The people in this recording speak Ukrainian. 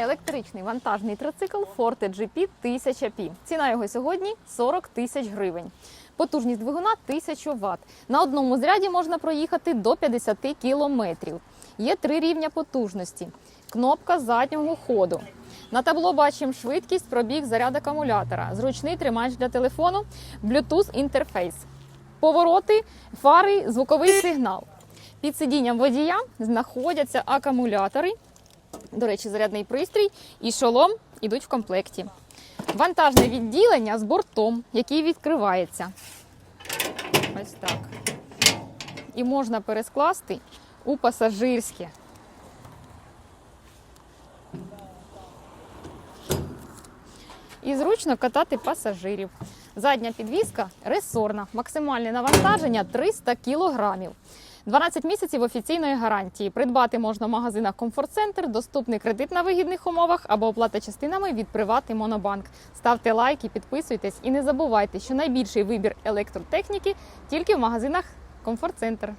Електричний вантажний трицикл Forte GP 1000P. Ціна його сьогодні 40 тисяч гривень. Потужність двигуна 1000 Вт. На одному зряді можна проїхати до 50 кілометрів. Є три рівня потужності. Кнопка заднього ходу. На табло бачимо швидкість, пробіг, заряд акумулятора, зручний тримач для телефону, Bluetooth інтерфейс, повороти, фари, звуковий сигнал. Під сидінням водія знаходяться акумулятори, до речі, зарядний пристрій і шолом ідуть в комплекті. Вантажне відділення з бортом, який відкривається. Ось так. І можна перескласти у пасажирське. І зручно катати пасажирів. Задня підвізка ресорна. Максимальне навантаження 300 кілограмів. 12 місяців офіційної гарантії. Придбати можна в магазинах Комфорт Центр, доступний кредит на вигідних умовах або оплата частинами від Приват і Монобанк. Ставте лайки, підписуйтесь і не забувайте, що найбільший вибір електротехніки тільки в магазинах Комфорт Центр.